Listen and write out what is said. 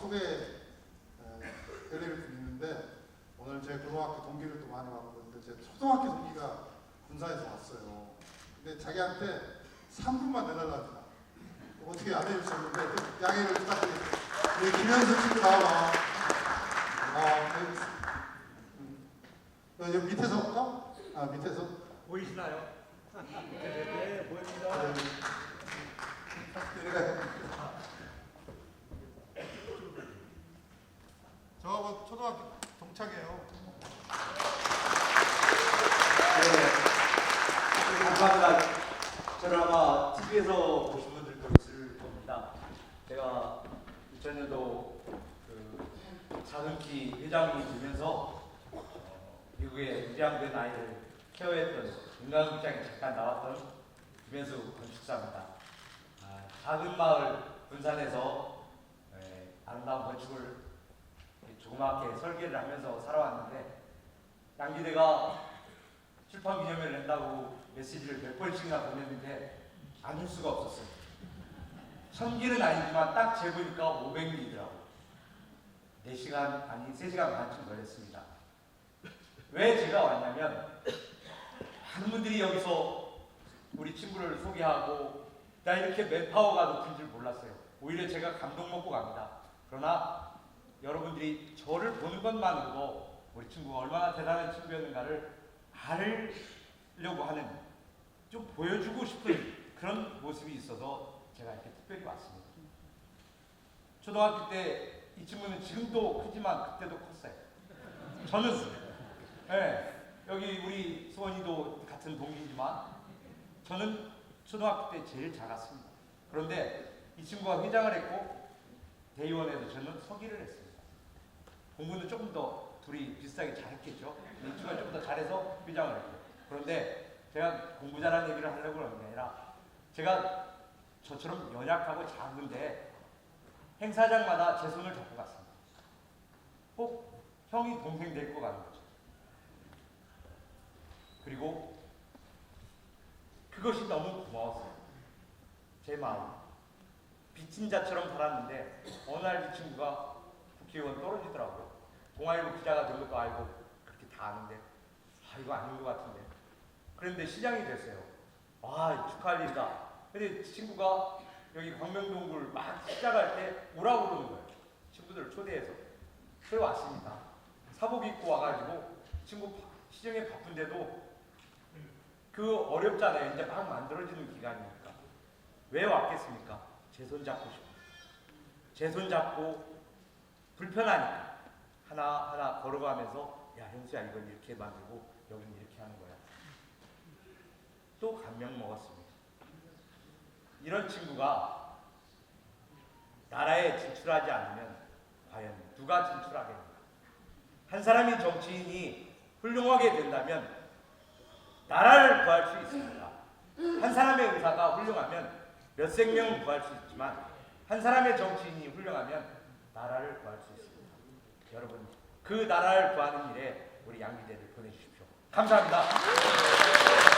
소개 드릴 있는데 오늘 제 고등학교 동기를 또 많이 왔는데 제 초등학교 동기가 군사에서 왔어요. 근데 자기한테 3분만 내달라니까 어떻게 안 해줄 수 없는데 좀 양해를 부탁드립니다. 우리 김현수 친구 나와봐. 아, 네. 여기 밑에서 볼까? 아 밑에서. 보이시나요? 네, 네, 보입니다. 네. 부탁드려요. 저하고 초등학교 동창이에요. 네. 감사합니다. 저를 아마 TV에서 보신 분들도 있을 겁니다. 제가 2000년도 그키 회장이 되면서 어, 미국에 입양된 아이를 케어했던 인간극장에 잠깐 나왔던 김현수 건축사입니다. 아, 작은 마을 군산에서 예, 아름다운 건축을 조그맣게 설계를 하면서 살아왔는데 양기대가 출판 기념회를 낸다고 메시지를 몇 번씩이나 보냈는데 안 올 수가 없었어요. 천 길은 아니지만 딱 재보니까 500밀이더라고. 4시간 아니 3시간 반쯤 걸렸습니다. 왜 제가 왔냐면 많은 분들이 여기서 우리 친구를 소개하고 나 이렇게 맨파워가 높은 줄 몰랐어요. 오히려 제가 감동 먹고 갑니다. 그러나 여러분들이 저를 보는 것만으로도 우리 친구가 얼마나 대단한 친구였는가를 알려고 하는 좀 보여주고 싶은 그런 모습이 있어서 제가 이렇게 특별히 왔습니다. 초등학교 때 이 친구는 지금도 크지만 그때도 컸어요. 저는 예, 여기 우리 수원이도 같은 동기지만 저는 초등학교 때 제일 작았습니다. 그런데 이 친구가 회장을 했고 대의원에서 저는 서기를 했습니다. 공부는 조금 더 둘이 비슷하게 잘했겠죠. 이 친구가 조금 더 잘해서 회장을 했고 그런데 제가 공부 잘하는 얘기를 하려고 그러는 게 아니라 제가 저처럼 연약하고 작은데 행사장마다 제 손을 잡고 갔습니다. 꼭 형이 동생 데리고 가는 거죠. 그리고 그것이 너무 고마웠어요. 제 마음. 빚진 자처럼 살았는데 어느 날 이 친구가 국회의원 떨어지더라고요. 동아일보 기자가 된 것도 알고 그렇게 다 아는데 아 이거 아닌 것 같은데. 그런데 시장이 됐어요. 와 축하할 일이다. 근데 친구가 여기 광명동굴 막 시작할 때 오라고 그러는 거예요. 친구들 초대해서. 그래 왔습니다. 사복 입고 와가지고 친구 바- 시정에 바쁜데도 그 어렵잖아요. 이제 막 만들어지는 기간이니까. 왜 왔겠습니까? 제 손 잡고 싶어. 제 손 잡고 불편하니까 하나 하나 걸어가면서 야 형수야 이걸 이렇게 만들고 여긴 이렇게 하는 거야. 또 감명 먹었습니다. 이런 친구가 나라에 진출하지 않으면 과연 누가 진출하겠는가? 한 사람이 정치인이 훌륭하게 된다면 나라를 구할 수 있습니다. 한 사람의 의사가 훌륭하면 몇 생명 구할 수 있지만 한 사람의 정치인이 훌륭하면 나라를 구할 수 있습니다. 여러분 그 나라를 구하는 일에 우리 양기대를 보내주십시오. 감사합니다.